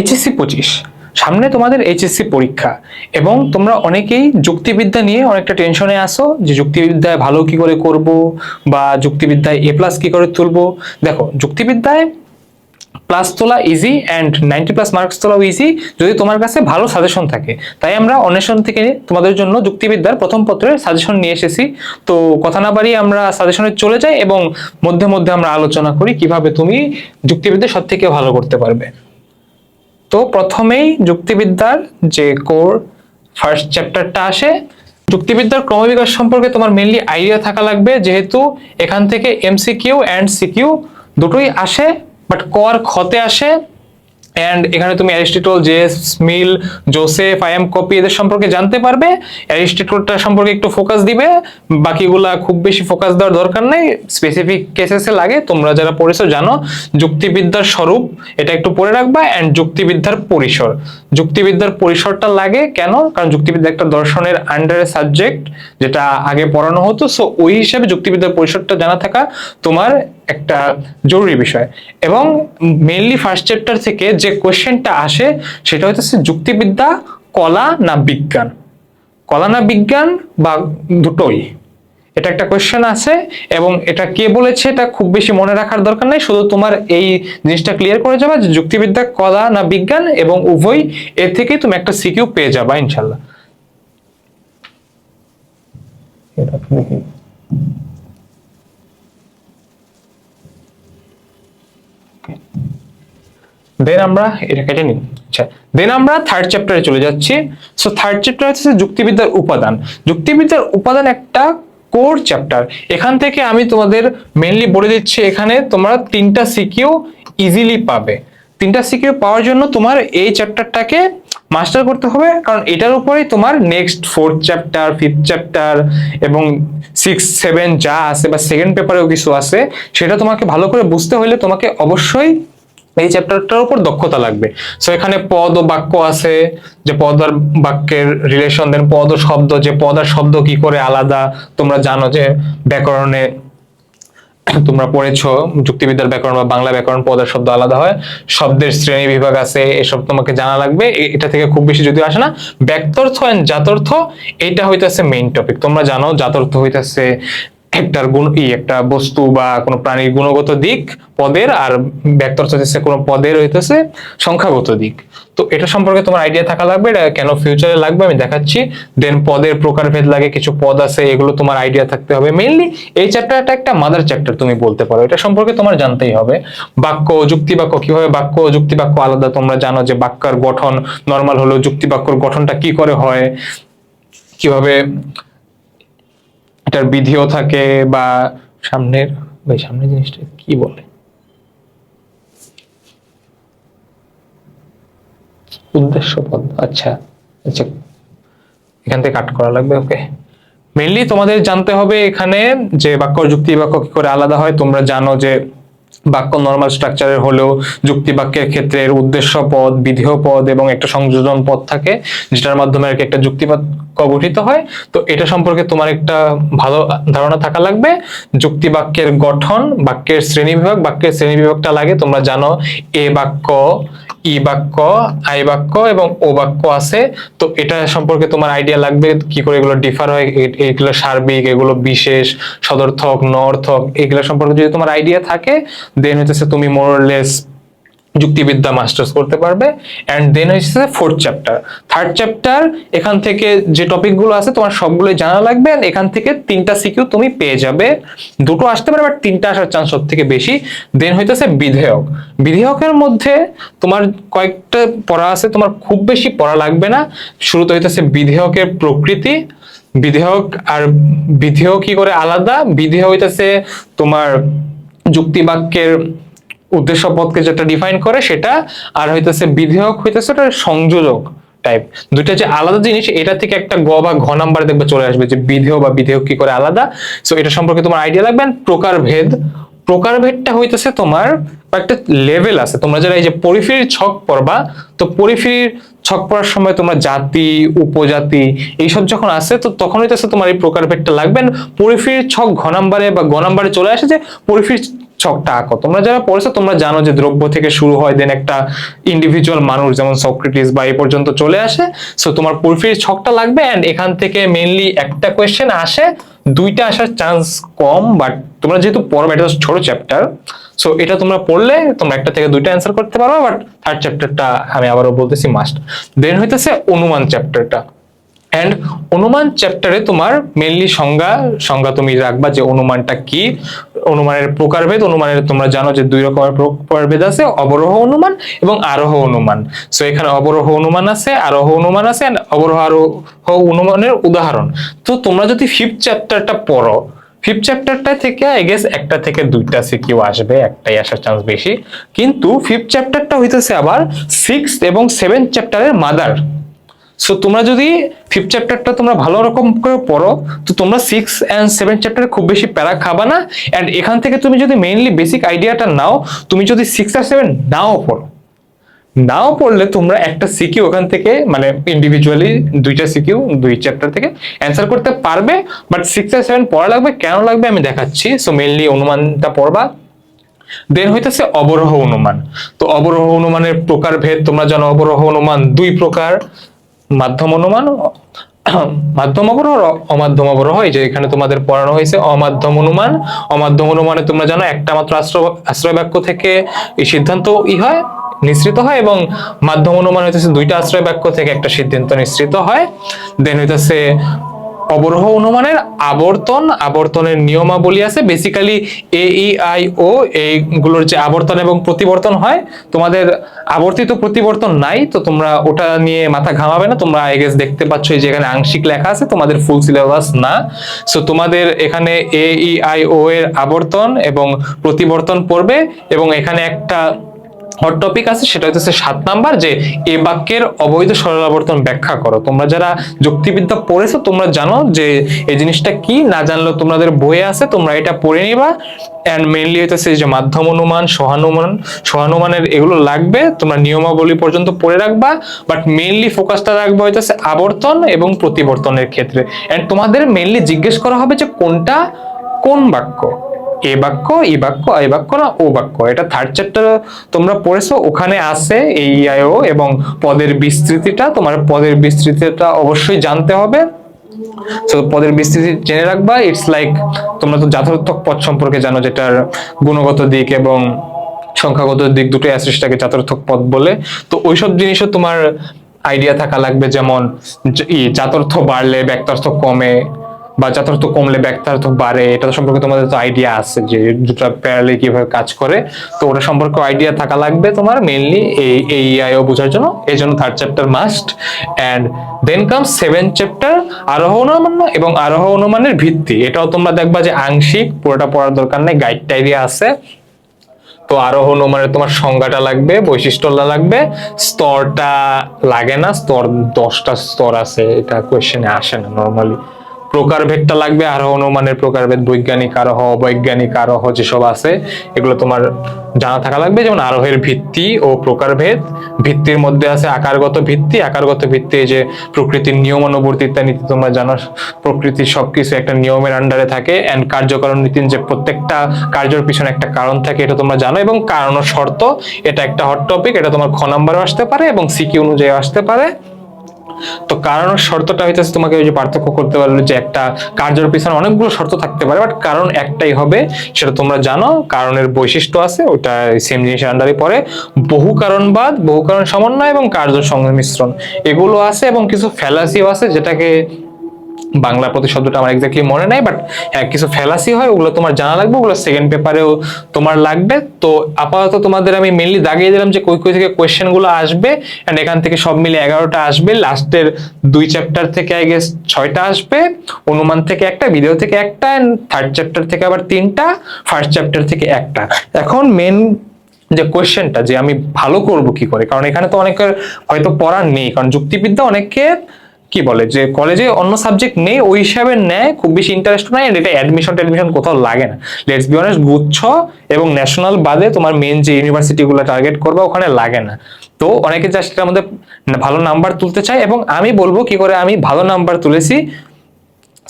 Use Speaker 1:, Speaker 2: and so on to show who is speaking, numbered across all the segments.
Speaker 1: HSC পঁচিশ। সামনে তোমাদের এইচএসসি পরীক্ষা এবং তোমরা অনেকেই যুক্তিবিদ্যা নিয়ে অনেকটা টেনশনে আসো যে যুক্তিবিদ্যায় ভালো কি করে করব বা যুক্তিবিদ্যায় এ প্লাস কি করে তুলবো। দেখো, যুক্তিবিদ্যায় প্লাস তোলা easy and ninety plus marks তোলাও easy যদি তোমার কাছে ভালো সাজেশন থাকে, তাই আমরা অন্বেষণ থেকে তোমাদের জন্য যুক্তিবিদ্যার প্রথম পত্রের সাজেশন নিয়ে এসেছি। তো কথা না বাড়িয়ে আমরা সাজেশনে চলে যাই এবং মধ্যে মধ্যে আমরা আলোচনা করি কীভাবে তুমি যুক্তিবিদ্যা সব থেকে ভালো করতে পারবে। তো প্রথমেই যুক্তিবিদ্যার যে কোর ফার্স্ট চ্যাপ্টারটা আসে, যুক্তিবিদ্যার ক্রমবিকাশ সম্পর্কে তোমার মেনলি আইডিয়া থাকা লাগবে, যেহেতু এখান থেকে এমসিকিউ অ্যান্ড সিকিউ দুটোই আসে বাট কর খতে আসে অ্যান্ড এখানে তুমি Aristotle, JS, Mill, Joseph, I M Copi এদের সম্পর্কে জানতে পারবে। অ্যারিস্টটলটা সম্পর্কে একটু ফোকাস দিবে। বাকিগুলা খুব বেশি ফোকাস দেওয়ার দরকার নেই। স্পেসিফিক কেসেসে লাগে। তোমরা যারা পড়েছো জানো, যুক্তিবিদ্যার স্বরূপ, এটা একটু পড়ে রাখবা। অ্যান্ড যুক্তিবিদ্যার পরিসর। যুক্তিবিদ্যার পরিসরটা লাগে কেন? কারণ যুক্তিবিদ্যা একটা দর্শনের আন্ডারে সাবজেক্ট যেটা আগে পড়ানো হতো। সো ওই হিসাবে যুক্তিবিদ্যার পরিসরটা জানা থাকা তোমার একটা জরুরি বিষয়। এবং মেইনলি ফার্স্ট চ্যাপ্টার থেকে যে কোয়েশ্চেনটা আসে, সেটা হচ্ছে যুক্তিবিদ্যা, কলা না বিজ্ঞান? কলা না বিজ্ঞান বা দুটোই? এটা একটা কোয়েশ্চেন আছে এবং এটা কে বলেছে এটা খুব বেশি মনে রাখার দরকার নেই। শুধু তোমার এই জিনিসটা ক্লিয়ার করে যাবে যে যুক্তিবিদ্যা, কলা না বিজ্ঞান এবং উভয় এর থেকেই তুমি একটা সিকিউ পেয়ে যাবা ইনশাল্লাহ দেন আমরা এটা কেটে নিই। আচ্ছা দেন আমরা থার্ড চ্যাপ্টারে চলে যাচ্ছি। সো থার্ড চ্যাপ্টার হচ্ছে যুক্তিবিদ্যার উপাদান। যুক্তিবিদ্যার উপাদান একটা কোর চ্যাপ্টার এখান থেকে আমি তোমাদের মেনলি বলে দিচ্ছি, এখানে তোমরা তিনটা সিকিউ ইজিলি পাবে। তিনটা সিকিউ পাওয়ার জন্য তোমার এই চ্যাপ্টারটাকে মাস্টার করতে হবে। কারণ এটার উপরেই তোমার next fourth chapter fifth chapter এবং সিক্স সেভেন যা আছে বা সেকেন্ড পেপারেও কিছু আছে, সেটা তোমাকে ভালো করে বুঝতে হলে তোমাকে অবশ্যই এই চ্যাপ্টারটার উপর দক্ষতা লাগবে। সো এখানে পদ ও বাক্য আছে, যে পদ আর বাক্যের রিলেশন দেন পদ ও শব্দ, যে পদ আর শব্দ কি করে আলাদা, তোমরা জানো যে ব্যাকরণে তোমরা পড়েছো, যুক্তিবিদ্যার ব্যাকরণ বা বাংলা ব্যাকরণ পদের শব্দ আলাদা হয়, শব্দের শ্রেণি বিভাগ আছে, এসব তোমাকে জানা লাগবে এটা থেকে খুব বেশি যদি আসে না। ব্যক্তর্থ অ্যান্ড জাতর্থ এটা হইতেছে মেইন টপিক তোমরা জানো জাতর্থ হইতাছে একটার গুণ ই একটা বস্তু বা কোনো প্রাণীর গুণগত দিক পদের আর ব্যক্তর্থ হইতেছে কোনো পদের হইতেছে সংখ্যাগত দিক। তো এটা সম্পর্কে তোমার আইডিয়া থাকা লাগবে, এটা কেন ফিউচারে লাগবে আমি দেখাচ্ছি। দেন পদের প্রকারভেদ লাগে, কিছু পদ আছে, এগুলো তোমার আইডিয়া থাকতে হবে মেইনলি এই চ্যাপ্টারটা একটা মাদার চ্যাপ্টার তুমি বলতে পারো, এটা সম্পর্কে তোমার জানতেই হবে। বাক্য যুক্তি বাক্য, কীভাবে বাক্য যুক্তি বাক্য আলাদা তোমরা জানো যে বাক্যের গঠন নর্মাল হলো যুক্তি বাক্যর গঠনটা কি করে হয়? কীভাবে এটার বিধিও থাকে বা সামনের ভাই সামনের জিনিসটা কি বলে? উদ্দেশ্য পদ আচ্ছা আচ্ছা এখান থেকে কাট করা লাগবে ওকে মেনলি তোমাদের জানতে হবে এখানে যে বাক্য যুক্তি বাক্য কি করে আলাদা হয়, তোমরা জানো যে বাক্য নর্মাল স্ট্রাকচারের হলেও যুক্তি বাক্যের ক্ষেত্রে উদ্দেশ্য পদ, বিধেয় পদ এবং একটা সংযোজন পদ থাকে, যেটার মাধ্যমে আর কি একটা যুক্তি বাক্য গঠিত হয়। তো এটা সম্পর্কে তোমার একটা ভালো ধারণা থাকা লাগবে। যুক্তি বাক্যের গঠন, বাক্যের শ্রেণি বিভাগ, বাক্যের শ্রেণি বিভাগটা লাগে, তোমরা জানো, এ বাক্য ই বাক্য, আই বাক্য এবং ও বাক্য আছে। তো এটা সম্পর্কে তোমার আইডিয়া লাগবে কি করে এগুলো ডিফার হয় এগুলো সার্বিক, এগুলো বিশেষ, সদর্থক, নর্থক, এগুলো সম্পর্কে যদি তোমার আইডিয়া থাকে দেন হচ্ছে তুমি মোরলেস যুক্তিবিদ্যা মাস্টার্স করতে পারবে অ্যান্ড দেন হচ্ছে ফোর্থ চ্যাপ্টার থার্ড চ্যাপ্টার এখান থেকে যে টপিকগুলো আছে, তোমার সবগুলো জানা লাগবে, and এখান থেকে তিনটা সিকিউ তুমি পেয়ে যাবে। দুটো আসতে পারে বাট তিনটা আসার চান্স সব থেকে বেশি। দেন হইতেছে বিধেয়ক। বিধেয়কের মধ্যে তোমার কয়েকটা পড়া আছে, তোমার খুব বেশি পড়া লাগবে না। শুরুতে হইতেছে বিধেয়কের প্রকৃতি। বিধেয়ক আর বিধেয় কি করে আলাদা? বিধেয় হইতেছে তোমার যুক্তি বাক্যের উদ্দেশ্য পদকে যেটা ডিফাইন করে সেটা, আর হইতেছে বিধেয়ক হইতেছে ওটা সংযোজক টাইপ দুইটা যে আলাদা জিনিস, এটা থেকে একটা গ বা ঘ নাম্বার দেখবে চলে আসবে যে বিধেয় বা বিধেয়ক কি করে আলাদা। সো এটা সম্পর্কে তোমার আইডিয়া লাগবে প্রকারভেদ প্রকারভেদটা হইতেছে তোমার একটা লেভেল আছে। তোমরা যারা এই যে পরিফির ছক পড়বা, তো পরিফেরির ছক পড়ার সময় তোমরা জাতি, উপজাতি এইসব যখন আসে তো তখন হইতেছে তোমার এই প্রকারভেদটা লাগবে। And পরিফেরির ছক ঘ নাম্বারে বা গ নাম্বারে চলে আসে যে পরিফেরির ছকটা আঁকো তোমরা যারা পড়েছো, তোমরা জানো যে দ্রব্য থেকে শুরু হয় দেন একটা ইন্ডিভিজুয়াল মানুষ যেমন সক্রেটিস বা এ পর্যন্ত চলে আসে। সো তোমার পোরফিরির ছকটা লাগবে অ্যান্ড এখান থেকে মেইনলি একটা কোয়েশ্চেন আসে, দুইটা আসার চান্স কম বাট তোমরা যেহেতু পড়বে, এটা ছোট চ্যাপ্টার সো এটা তোমরা পড়লে তোমরা একটা থেকে দুইটা অ্যান্সার করতে পারবে বাট থার্ড চ্যাপ্টারটা আমি আবারও বলতেছি মাস্ট দেন হইতেছে অনুমান চ্যাপ্টারটা অ্যান্ড অনুমান চ্যাপ্টারে তোমার মেনলি সংজ্ঞা সংজ্ঞা তুমি রাখবা যে অনুমানটা কি। অনুমানের প্রকারভেদ, অনুমানের তোমরা জানো যে দুই রকমের প্রকারভেদ আছে, অবরোহ অনুমান এবং আরোহ অনুমান। সো এখানে অবরোহ অনুমান আছে, আরোহ অনুমান আছে অ্যান্ড অবরোহ, আরোহ অনুমানের উদাহরণ। তো তোমরা যদি ফিফথ চ্যাপ্টারটা পড়ো ফিফথ চ্যাপ্টারটা থেকে আই গেস একটা থেকে দুইটা সিকিউ আসবে, একটাই আসার চান্স বেশি। কিন্তু ফিফথ চ্যাপ্টারটা হইতেছে আবার সিক্স এবং সেভেন্থ চ্যাপ্টারের মাদার সো তোমরা যদি ফিফথ চ্যাপ্টারটা তোমরা ভালো রকম করে পড়ো, তো তোমরা সিক্স অ্যান্ড সেভেন চ্যাপ্টারে খুব বেশি প্যারা খাবা না। অ্যান্ড এখান থেকে তুমি যদি মেইনলি বেসিক আইডিয়াটা নাও, তুমি যদি সিক্স আর সেভেন নাও পড়ো। নাও পড়লে তোমরা একটা সিকিউ ওখান থেকে মানে ইন্ডিভিজুয়ালি দুইটা সিকিউ, দুই চ্যাপ্টার থেকে অ্যান্সার করতে পারবে। বাট সিক্স আর সেভেন পড়া লাগবে, কেন লাগবে আমি দেখাচ্ছি। সো মেইনলি অনুমানটা পড়বা। দেন হইতেছে অবরোহ অনুমান। তো অবরোহ অনুমানের প্রকারভেদ, তোমরা জানো অবরোহ অনুমান দুই প্রকার। মাধ্যম অনুমান মাধ্যম অবরোহ অমাধ্যম অবরোহ। এই যে এখানে তোমাদের পড়ানো হয়েছে অমাধ্যম অনুমান। অমাধ্যম অনুমানে তোমরা জানো একটা মাত্র আশ্রয় আশ্রয় বাক্য থেকে এই সিদ্ধান্ত ই হয়, নিঃসৃত হয় এবং মাধ্যম অনুমান হইতেছে দুইটা আশ্রয় বাক্য থেকে একটা সিদ্ধান্ত নিঃসৃত হয়। দেন হইতেছে অবরোহ অনুমানের আবর্তন, আবর্তনের নিয়মাবলী আছে। Basically A E I O এইগুলোর যে আবর্তন এবং প্রতিবর্তন হয়, তোমাদের আবর্তিত প্রতিবর্তন নাই, তো তোমরা ওটা নিয়ে মাথা ঘামাবে না। তোমরা আই গেস দেখতে পাচ্ছ এই যে এখানে আংশিক লেখা আছে, তোমাদের ফুল সিলেবাস না। সো তোমাদের এখানে এ ই আই ও এর আবর্তন এবং প্রতিবর্তন পড়বে এবং এখানে একটা হট টপিক আছে, সেটা হচ্ছে সাত নাম্বার, যে এ বাক্যের অবৈধ সরলাবর্তন ব্যাখ্যা করো। তোমরা যারা যুক্তিবিদ্যা পড়েছো, তোমরা জানো যে এই জিনিসটা কি, না জানলেও তোমাদের বইয়ে আছে, তোমরা এটা পড়ে নিবা। অ্যান্ড মেইনলি হইতেছে যে মাধ্যম অনুমান, সহানুমান, সহানুমানের এগুলো লাগবে, তোমরা নিয়মাবলী পর্যন্ত পড়ে রাখবা। বাট মেইনলি ফোকাসটা রাখবা হইতেছে আবর্তন এবং প্রতিবর্তনের ক্ষেত্রে। অ্যান্ড তোমাদের মেইনলি জিজ্ঞেস করা হবে যে কোনটা, কোন বাক্য? এ বাক্য, ই বাক্য, আই বাক্য না, ও বাক্য। এটা থার্ড চ্যাপ্টার তোমরা পড়েছো, ওখানে আছে এই আইও এবং পদের বিস্তৃতিটা। তোমার পদের বিস্তৃতিটা অবশ্যই জানতে হবে। তো পদের বিস্তৃতি জেনে রাখবা। ইটস লাইক তোমরা তো যথার্থক পদ সম্পর্কে জানো, যেটার গুণগত দিক এবং সংখ্যাগত দিক দুটোই আছে সেটাকে যথার্থক পদ বলে। তো ওইসব জিনিসও তোমার আইডিয়া থাকা লাগবে, যেমন জাতর্থ বাড়লে ব্যক্তার্থ কমে বা যথার্থ কমলে ব্যক্তার্থ বাড়ে, এটা সম্পর্কে তোমাদের তো আইডিয়া আছে যে দুটো প্যারালে কীভাবে কাজ করে। তো ওটা সম্পর্কে আইডিয়া থাকা লাগবে তোমার মেইনলি এই এই আইও বোঝার জন্য। এই জন্য third chapter must and then come seven chapter আরোহ অনুমান এবং আরোহ অনুমানের ভিত্তি। এটাও তোমরা দেখবা যে আংশিক, পুরোটা পড়ার দরকার নেই গাইড এরিয়া আছে। তো আরোহ অনুমানের তোমার সংজ্ঞাটা লাগবে, বৈশিষ্ট্যটা লাগবে, স্তরটা লাগে না, স্তর দশটা স্তর আছে, এটা কোয়েশ্চেনে আসে না নর্মালি প্রকারভেদটা লাগবে আরোহ অনুমানের প্রকারভেদ, বৈজ্ঞানিক আরোহ, অবৈজ্ঞানিক আরোহ যেসব আছে, এগুলো তোমার জানা থাকা লাগবে। যেমন আরোহের ভিত্তি ও প্রকারভেদ, ভিত্তির মধ্যে আছে আকারগত ভিত্তি। আকারগত ভিত্তি যে প্রকৃতির নিয়মানুবর্তিতা নীতি তোমরা জানো প্রকৃতির সবকিছু একটা নিয়মের আন্ডারে থাকে এন্ড কার্যকরণ নীতি যে প্রত্যেকটা কার্যের পিছনে একটা কারণ থাকে, এটা তোমরা জানো, এবং কারণ শর্ত, এটা একটা হট টপিক এটা তোমার খ নাম্বারও আসতে পারে, এবং সিকি অনুযায়ী আসতে পারে। তো কারণ শর্তটা হইতেছে তোমাকে ওই যে পার্থক্য করতে পারল যে একটা কার্যের পিছনে অনেকগুলো শর্ত থাকতে পারে বাট কারণ একটাই হবে, সেটা তোমরা জানো, কারণের বৈশিষ্ট্য আছে, ওটা সেম জিনিসের আন্ডারে পড়ে। বহু কারণবাদ, বহু কারণ সমন্বয় এবং কার্য সংমিশ্রণ। এগুলো আছে এবং কিছু ফ্যালাসিও আছে যেটাকে বাংলা প্রতি শব্দটা আমার এক্স্যাক্টলি মনে নাই বাট হ্যাঁ কিছু ফেলাসি হয়, ওগুলো তোমার জানা লাগবে, ওগুলো সেকেন্ড পেপারেও তোমার লাগবে। তো আপাতত তোমাদের আমি মেনলি দাগিয়ে দিলাম যে কই কই থেকে কোয়েশ্চেনগুলো আসবে অ্যান্ড এখান থেকে সব মিলে এগারোটা আসবে। লাস্টের দুই চ্যাপ্টার থেকে আই গেস ছয়টা আসবে। অনুমান থেকে একটা ভিডিও থেকে একটা অ্যান্ড থার্ড চ্যাপ্টার থেকে আবার তিনটা ফার্স্ট চ্যাপ্টার থেকে একটা। এখন মেন যে কোয়েশ্চেনটা যে আমি ভালো করব কি করে? কারণ এখানে তো অনেকের হয়তো পড়ার নেই, কারণ যুক্তিবিদ্যা অনেকের কি বলে যে কলেজে অন্য সাবজেক্ট নেই, ওই হিসাবে নেয়, খুব বেশি ইন্টারেস্ট নাই এটা অ্যাডমিশন টেডমিশন কোথাও লাগে না। লেটস বি অনেস্ট গুচ্ছ এবং ন্যাশনাল বাদে তোমার মেন যে ইউনিভার্সিটিগুলো টার্গেট করবে, ওখানে লাগে না। তো অনেকে জাস্ট এটার মধ্যে ভালো নাম্বার তুলতে চায় এবং আমি বলব কি করে, আমি ভালো নাম্বার তুলেছি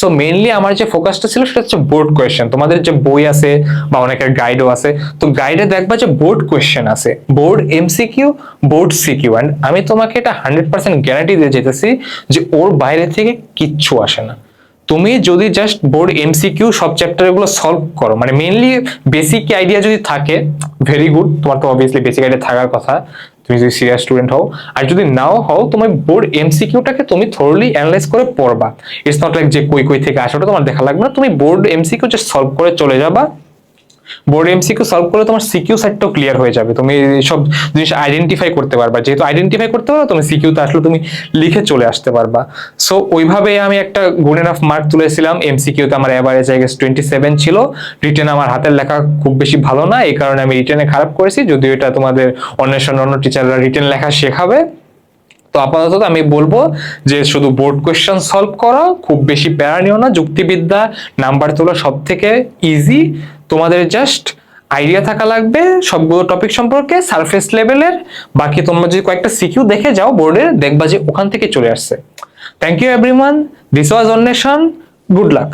Speaker 1: সো মেইনলি আমার যে ফোকাসটা ছিল, সেটা হচ্ছে বোর্ড কোয়েশ্চেন তোমাদের যে বই আছে বা অনেকের গাইডও আছে, তো গাইডে দেখবা যে বোর্ড কোয়েশ্চেন আছে। Board MCQ board CQ and আমি তোমাকে এটা হান্ড্রেড পার্সেন্ট গ্যারান্টি দিয়ে যেতেছি যে ওর বাইরে থেকে কিচ্ছু আসে না। তুমি যদি জাস্ট বোর্ড এমসিকিউ সব চ্যাপ্টারগুলো সলভ করো মানে মেইনলি বেসিক আইডিয়া যদি থাকে ভেরি গুড তোমার তো অবভিয়াসলি বেসিক আইডিয়া থাকার কথা। তুমি যদি সিরিয়াস স্টুডেন্ট হও, আর যদি নাও হও, তোমার বোর্ড এমসিকিউটাকে তুমি থরলি অ্যানালাইজ করে পড়বা। ইটস নট লাইক যে কই কই থেকে আসলে তোমার দেখা লাগবে না। তুমি বোর্ড এমসিকিউ যে সলভ করে চলে যাবা। বোর্ড এমসিকিউ সলভ করলে তোমার সিকিউ সাইডটাও ক্লিয়ার হয়ে যাবে। তুমি সব জিনিস আইডেন্টিফাই করতে পারবা। যেহেতু আইডেন্টিফাই করতে পারো তুমি সিকিউতে আসলে তুমি লিখে চলে আসতে পারবা। সো ওইভাবে আমি একটা গুড এনাফ মার্ক তুলেছিলাম। এমসিকিউতে আমার average I guess twenty seven ছিল। রিটেন আমার হাতের লেখা খুব বেশি ভালো না, এই কারণে আমি রিটেনে খারাপ করেছি। যদিও এটা তোমাদের অন্বেষণ অন্য টিচাররা রিটেন লেখা শেখাবে। তো আপাতত আমি বলব যে শুধু বোর্ড কোয়েশ্চেন সলভ করো, খুব বেশি প্যারা নিও না। যুক্তিবিদ্যা নাম্বার তোলা সব থেকে ইজি তোমাদের জাস্ট আইডিয়া থাকা লাগবে, সবগুলো টপিক সম্পর্কে সারফেস লেভেলের বাকি তোমরা যদি কয়েকটা সিকিউ দেখে যাও বোর্ডের দেখবা যে ওখান থেকে চলে আসছে। Thank you everyone this was Anweshan good luck